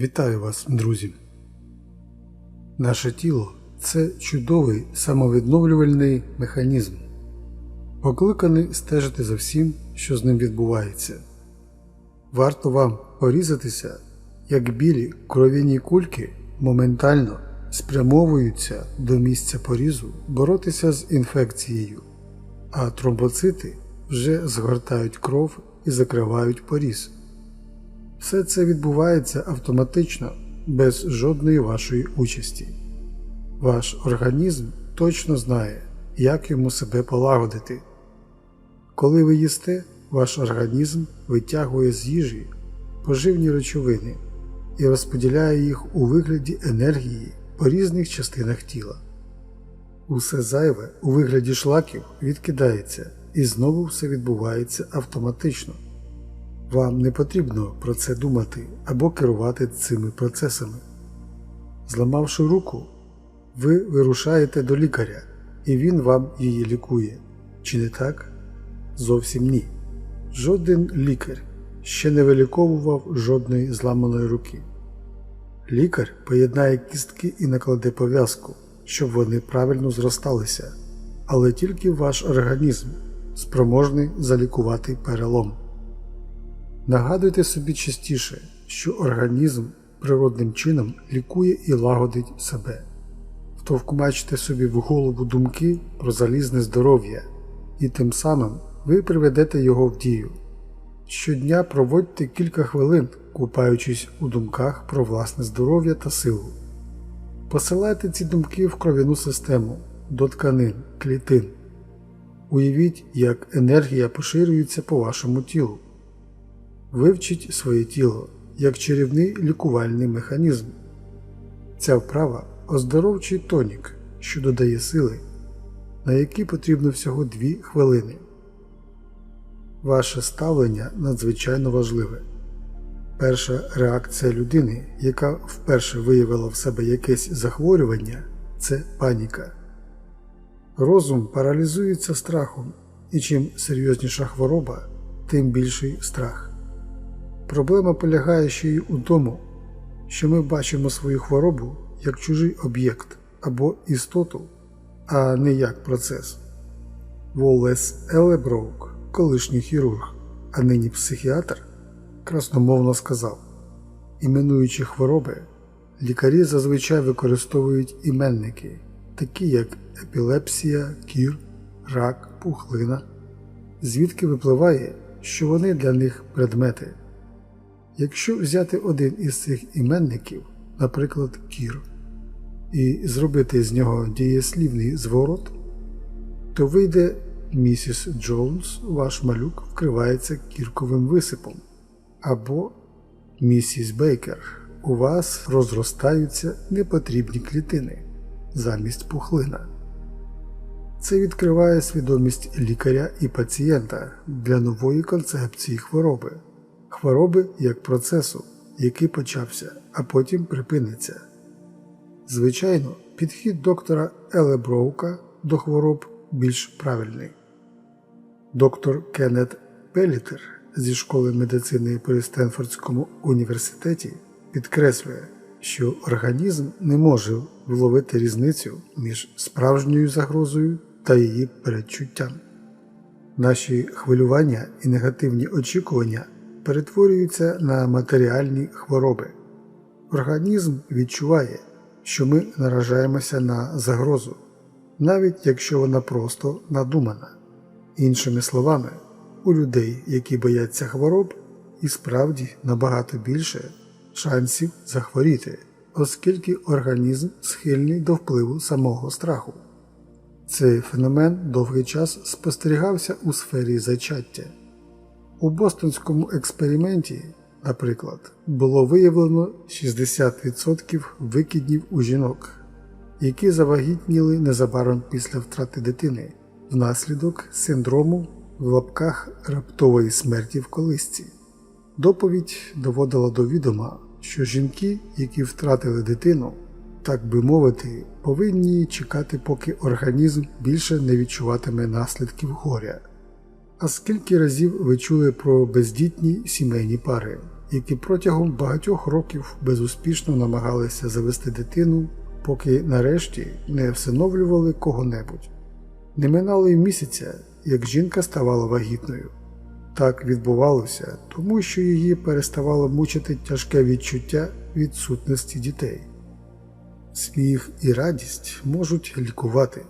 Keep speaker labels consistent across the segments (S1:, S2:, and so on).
S1: Вітаю вас, друзі! Наше тіло це чудовий самовідновлювальний механізм, покликаний стежити за всім, що з ним відбувається. Варто вам порізатися, як білі кров'яні кульки моментально спрямовуються до місця порізу боротися з інфекцією, а тромбоцити вже згортають кров і закривають поріз. Все це відбувається автоматично, без жодної вашої участі. Ваш організм точно знає, як йому себе полагодити. Коли ви їсте, ваш організм витягує з їжі поживні речовини і розподіляє їх у вигляді енергії по різних частинах тіла. Усе зайве у вигляді шлаків відкидається і знову все відбувається автоматично. Вам не потрібно про це думати або керувати цими процесами. Зламавши руку, ви вирушаєте до лікаря, і він вам її лікує. Чи не так? Зовсім ні. Жоден лікар ще не виліковував жодної зламаної руки. Лікар поєднає кістки і накладе пов'язку, щоб вони правильно зросталися, але тільки ваш організм спроможний залікувати перелом. Нагадуйте собі частіше, що організм природним чином лікує і лагодить себе. Втовкмачте собі в голову думки про залізне здоров'я, і тим самим ви приведете його в дію. Щодня проводьте кілька хвилин, купаючись у думках про власне здоров'я та силу. Посилайте ці думки в кров'яну систему до тканин, клітин. Уявіть, як енергія поширюється по вашому тілу. Вивчіть своє тіло як чарівний лікувальний механізм. Ця вправа оздоровчий тонік, що додає сили, на які потрібно всього 2 хвилини. Ваше ставлення надзвичайно важливе. Перша реакція людини, яка вперше виявила в себе якесь захворювання, це паніка. Розум паралізується страхом, і чим серйозніша хвороба, тим більший страх. Проблема полягає ще й у тому, що ми бачимо свою хворобу як чужий об'єкт або істоту, а не як процес. Воллес Елеброук, колишній хірург, а нині психіатр, красномовно сказав: іменуючи хвороби, лікарі зазвичай використовують іменники, такі як епілепсія, кір, рак, пухлина, звідки випливає, що вони для них предмети. Якщо взяти один із цих іменників, наприклад, кір, і зробити з нього дієслівний зворот, то вийде місіс Джонс, ваш малюк вкривається кірковим висипом, або місіс Бейкер, у вас розростаються непотрібні клітини замість пухлина. Це відкриває свідомість лікаря і пацієнта для нової концепції хвороби хвороби як процесу, який почався, а потім припиниться. Звичайно, підхід доктора Елеброука до хвороб більш правильний. Доктор Кеннет Пелітер зі школи медицини при Стенфордському університеті підкреслює, що організм не може вловити різницю між справжньою загрозою та її передчуттям. Наші хвилювання і негативні очікування перетворюються на матеріальні хвороби. Організм відчуває, що ми наражаємося на загрозу, навіть якщо вона просто надумана. Іншими словами, у людей, які бояться хвороб, і справді набагато більше шансів захворіти, оскільки організм схильний до впливу самого страху. Цей феномен довгий час спостерігався у сфері зачаття. У бостонському експерименті, наприклад, було виявлено 60% викиднів у жінок, які завагітніли незабаром після втрати дитини внаслідок синдрому в лапках раптової смерті в колисці. Доповідь доводила до відома, що жінки, які втратили дитину, так би мовити, повинні чекати, поки організм більше не відчуватиме наслідків горя. А скільки разів ви чули про бездітні сімейні пари, які протягом багатьох років безуспішно намагалися завести дитину, поки нарешті не всиновлювали кого-небудь. Не минало й місяця, як жінка ставала вагітною. Так відбувалося, тому що її переставало мучити тяжке відчуття відсутності дітей. Сміх і радість можуть лікувати.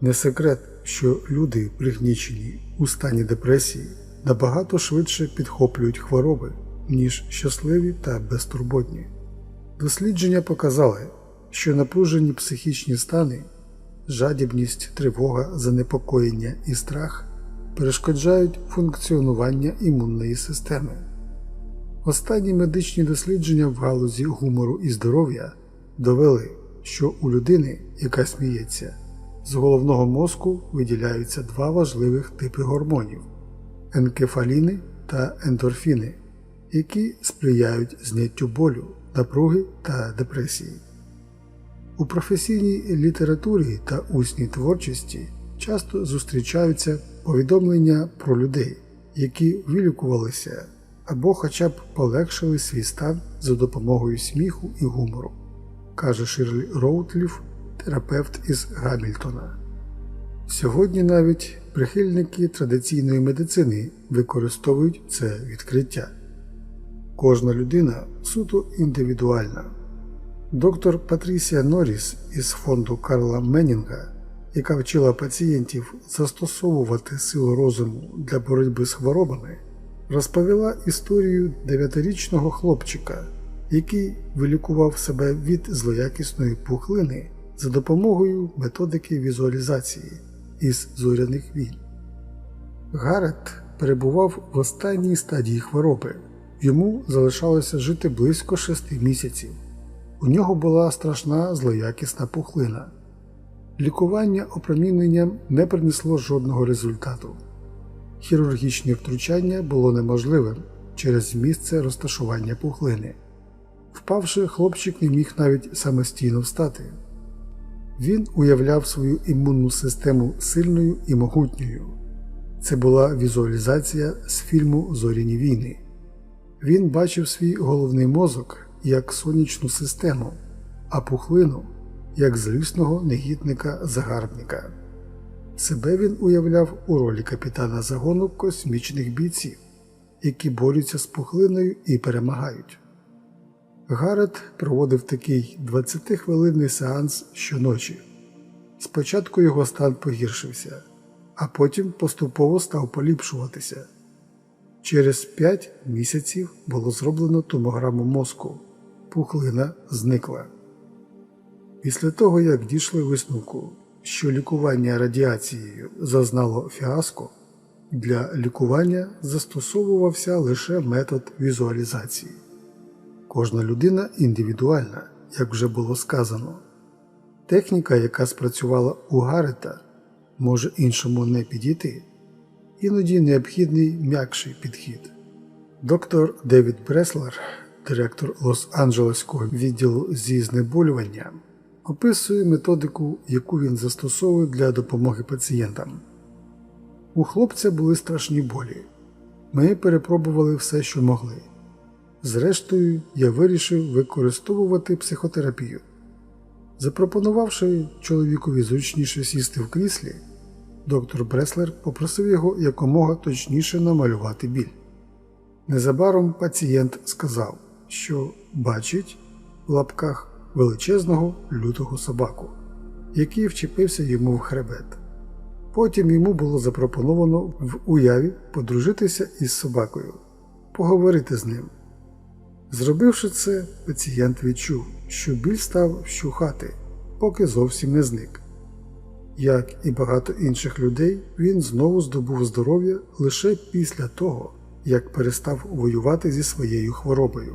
S1: Не секрет, що люди, пригнічені у стані депресії, набагато швидше підхоплюють хвороби, ніж щасливі та безтурботні. Дослідження показали, що напружені психічні стани, жадібність, тривога, занепокоєння і страх перешкоджають функціонування імунної системи. Останні медичні дослідження в галузі гумору і здоров'я довели, що у людини, яка сміється, з головного мозку виділяються два важливих типи гормонів енкефаліни та ендорфіни, які сприяють зняттю болю, напруги та депресії. У професійній літературі та усній творчості часто зустрічаються повідомлення про людей, які вилікувалися або хоча б полегшили свій стан за допомогою сміху і гумору, каже Ширлі Роутліф, терапевт із Гамільтона. Сьогодні навіть прихильники традиційної медицини використовують це відкриття. Кожна людина суто індивідуальна. Доктор Патрісія Норріс із фонду Карла Меннінга, яка вчила пацієнтів застосовувати силу розуму для боротьби з хворобами, розповіла історію дев'ятирічного хлопчика, який вилікував себе від злоякісної пухлини за допомогою методики візуалізації із зоряних війн. Гарет перебував в останній стадії хвороби, йому залишалося жити близько шести місяців. У нього була страшна злоякісна пухлина. Лікування опроміненням не принесло жодного результату. Хірургічне втручання було неможливим через місце розташування пухлини. Впавши, хлопчик не міг навіть самостійно встати. Він уявляв свою імунну систему сильною і могутньою. Це була візуалізація з фільму Зоряні війни. Він бачив свій головний мозок як сонячну систему, а пухлину як злісного негідника-загарбника. Себе він уявляв у ролі капітана загону космічних бійців, які борються з пухлиною і перемагають. Гарет проводив такий 20-хвилинний сеанс щоночі. Спочатку його стан погіршився, а потім поступово став поліпшуватися. Через 5 місяців було зроблено томограму мозку. Пухлина зникла. Після того, як дійшли висновку, що лікування радіацією зазнало фіаско, для лікування застосовувався лише метод візуалізації. Кожна людина індивідуальна, як вже було сказано. Техніка, яка спрацювала у Гарета, може іншому не підійти, іноді необхідний м'якший підхід. Доктор Девід Бреслер, директор Лос-Анджелеського відділу зі знеболювання, описує методику, яку він застосовує для допомоги пацієнтам. У хлопця були страшні болі. Ми перепробували все, що могли. Зрештою, я вирішив використовувати психотерапію. Запропонувавши чоловікові зручніше сісти в кріслі, доктор Бреслер попросив його якомога точніше намалювати біль. Незабаром пацієнт сказав, що бачить в лапках величезного лютого собаку, який вчепився йому в хребет. Потім йому було запропоновано в уяві подружитися із собакою, поговорити з ним. Зробивши це, пацієнт відчув, що біль став вщухати, поки зовсім не зник. Як і багато інших людей, він знову здобув здоров'я лише після того, як перестав воювати зі своєю хворобою.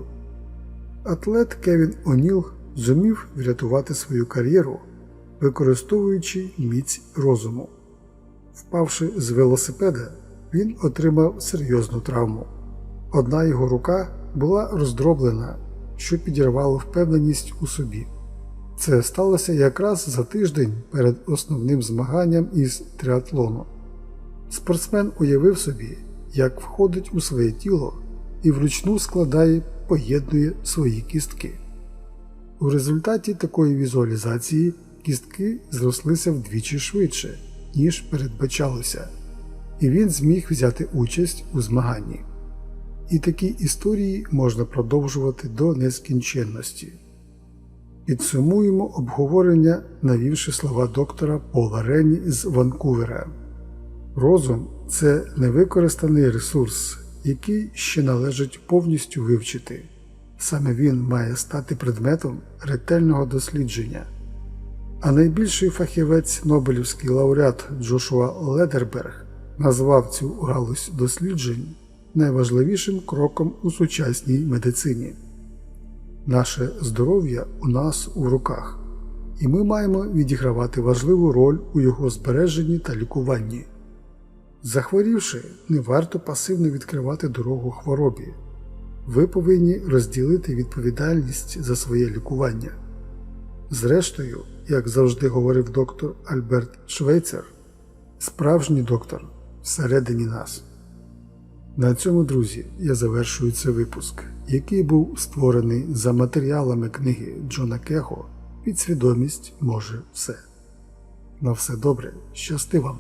S1: Атлет Кевін О'Ніл зумів врятувати свою кар'єру, використовуючи міць розуму. Впавши з велосипеда, він отримав серйозну травму. Одна його рука була роздроблена, що підірвало впевненість у собі. Це сталося якраз за тиждень перед основним змаганням із триатлону. Спортсмен уявив собі, як входить у своє тіло і вручну складає, поєднує свої кістки. У результаті такої візуалізації кістки зрослися вдвічі швидше, ніж передбачалося, і він зміг взяти участь у змаганні. І такі історії можна продовжувати до нескінченності. Підсумуємо обговорення, навівши слова доктора Пола Ренні з Ванкувера. Розум це невикористаний ресурс, який ще належить повністю вивчити. Саме він має стати предметом ретельного дослідження. А найбільший фахівець Нобелівський лауреат Джошуа Ледерберг назвав цю галузь досліджень найважливішим кроком у сучасній медицині. Наше здоров'я у нас у руках, і ми маємо відігравати важливу роль у його збереженні та лікуванні. Захворівши, не варто пасивно відкривати дорогу хворобі. Ви повинні розділити відповідальність за своє лікування. Зрештою, як завжди говорив доктор Альберт Швейцер, справжній доктор всередині нас. На цьому, друзі, я завершую цей випуск, який був створений за матеріалами книги Джона Кехо Підсвідомість може все. На все добре, щасти вам!